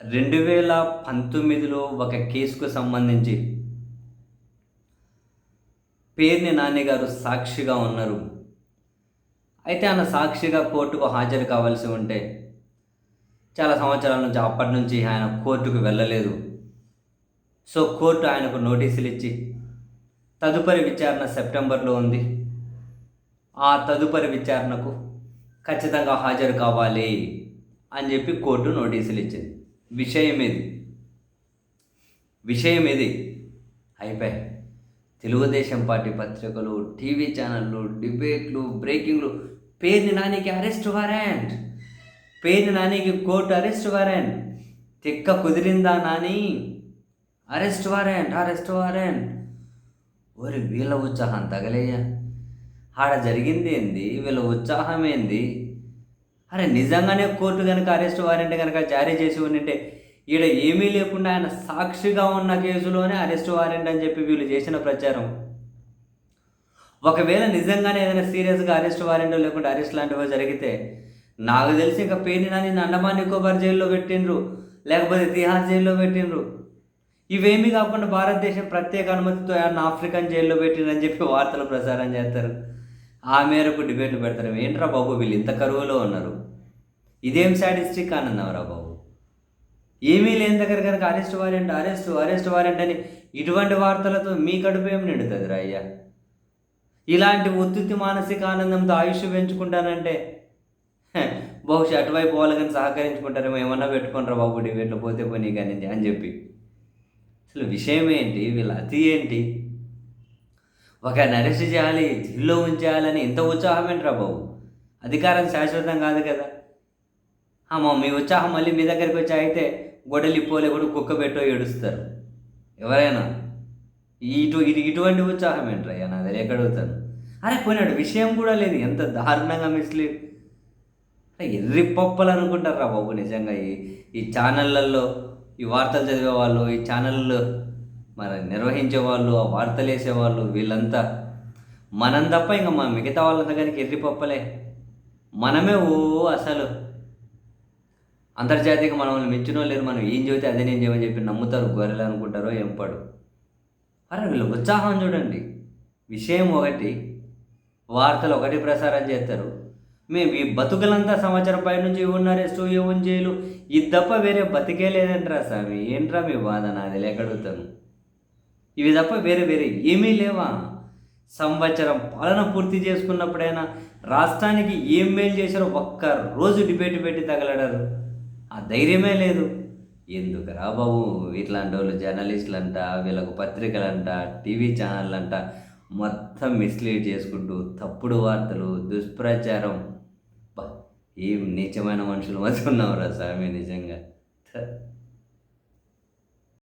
రెండు వేల పంతొమ్మిదిలో ఒక కేసుకు సంబంధించి పేర్ని నాని గారు సాక్షిగా ఉన్నారు. అయితే ఆయన సాక్షిగా కోర్టుకు హాజరు కావాల్సి ఉంటే చాలా సంవత్సరాల నుంచి అప్పటి నుంచి ఆయన కోర్టుకు వెళ్ళలేదు. సో కోర్టు ఆయనకు నోటీసులు ఇచ్చి తదుపరి విచారణ సెప్టెంబర్లో ఉంది. ఆ తదుపరి విచారణకు ఖచ్చితంగా హాజరు కావాలి అని చెప్పి కోర్టు నోటీసులు ఇచ్చింది. విషయం ఇది విషయం ఇది అయిపోయి తెలుగుదేశం పార్టీ పత్రికలు టీవీ ఛానళ్ళు డిబేట్లు బ్రేకింగ్లు పేరుని నానికి అరెస్ట్ వారెంట్. పేరుని నానికి కోర్టు అరెస్ట్ వారెంట్. తిక్క కుదిరిందా Nani? Arrest warrant arrest warrant. ఓరి వీళ్ళ ఉత్సాహం తగలేయ్యా ఆడ జరిగింది ఏంది? వీళ్ళ ఉత్సాహం ఏంది? అరే నిజంగానే కోర్టు కనుక అరెస్ట్ వారెంట్ కనుక జారీ చేసి ఉండింటే ఈడ ఏమీ లేకుండా ఆయన సాక్షిగా ఉన్న కేసులోనే అరెస్ట్ వారెంట్ అని చెప్పి వీళ్ళు చేసిన ప్రచారం. ఒకవేళ నిజంగానే ఏదైనా సీరియస్గా అరెస్ట్ వారెంట్ లేకుంటే అరెస్ట్ లాంటివి జరిగితే నాకు తెలిసి ఇంకా పేరుని నాని అండమాన్ నికోబార్ జైల్లో పెట్టిండ్రు లేకపోతే తిహార్ జైల్లో పెట్టిండ్రు. ఇవేమీ కాకుండా భారతదేశం ప్రత్యేక అనుమతితో ఆయన ఆఫ్రికన్ జైల్లో పెట్టిండ్రని చెప్పి వార్తలు ప్రసారం చేస్తారు. ఆ మేరకు డిబేట్లు పెడతారు ఏంట్రా బాబు వీళ్ళు ఇంత కరువులో ఉన్నారు? ఇదేం సాటిస్టిక్ ఆనందం రా బాబు? ఏమీ లేని దగ్గర కనుక arrest warrant arrest arrest warrant అని ఇటువంటి వార్తలతో మీ కడుపు ఏం నిండుతుంది రా అయ్యా? ఇలాంటి ఉత్తుత్తి మానసిక ఆనందంతో ఆయుష్ పెంచుకుంటానంటే బహుశా అటువైపు వాళ్ళు కానీ సహకరించుకుంటారేమో ఏమన్నా పెట్టుకుంటారా బాబు డిబేట్లో పోతే పోనీ కానీ అని చెప్పి. అసలు విషయం ఏంటి? వీళ్ళ అతి ఏంటి? ఒక అరెస్ట్ చేయాలి జైల్లో ఉంచేయాలని ఇంత ఉత్సాహం ఏంట్రా బాబు? అధికారం శాశ్వతం కాదు కదా. అమ్మా మీ ఉత్సాహం మళ్ళీ మీ దగ్గరికి వచ్చి అయితే గొడవలు పోలే కూడా కుక్క పెట్టో ఏడుస్తారు. ఎవరైనా? ఇటు ఇటు ఇటువంటి ఉత్సాహం ఏంట్రా? అయ్యా నా దగ్గర అరే పోయినాడు విషయం కూడా లేదు. ఎంత దారుణంగా మిస్లీడ్ ఎర్రి పప్పలు అనుకుంటారు రా బాబు నిజంగా ఈ ఈ ఛానళ్ళల్లో ఈ వార్తలు చదివే వాళ్ళు ఈ ఛానళ్ళు మరి నిర్వహించే వాళ్ళు ఆ వార్తలు వేసేవాళ్ళు వీళ్ళంతా. మనం తప్ప ఇంకా మా మిగతా వాళ్ళంతా కానీ ఎర్రి పప్పలే మనమే ఓ అసలు. అంతర్జాతీయంగా మనల్ని మించినో లేరు. మనం ఏం చెబితే అదే నేను చేయమని చెప్పి నమ్ముతారు గొర్రెలు అనుకుంటారో ఏం అరే వీళ్ళు ఉత్సాహం చూడండి. విషయం ఒకటి వార్తలు ఒకటి ప్రసారం చేస్తారు. మేము ఈ బతుకులంతా సంవత్సరం పై నుంచి ఉన్న రెస్ట్ చేయలు ఇది తప్ప వేరే బతికే లేదంటారా స్వామి. ఏంట్రా మీ బాధ నాది లేకడుగుతాను ఇవి తప్ప వేరే వేరే ఏమీ లేవా? సంవత్సరం పాలన పూర్తి చేసుకున్నప్పుడైనా రాష్ట్రానికి ఏం మేలు చేశారో ఒక్క రోజు డిబేట్ పెట్టి తగలడారు ఆ ధైర్యమే లేదు. ఎందుకురా బాబు? ఇట్లాంటి వాళ్ళు జర్నలిస్టులు అంట వీళ్ళకు పత్రికలంట టీవీ ఛానళ్ళు అంట మొత్తం మిస్లీడ్ చేసుకుంటూ తప్పుడు వార్తలు దుష్ప్రచారం. ఏం నీచమైన మనుషులు మధ్య ఉన్నావురా స్వామి నిజంగా.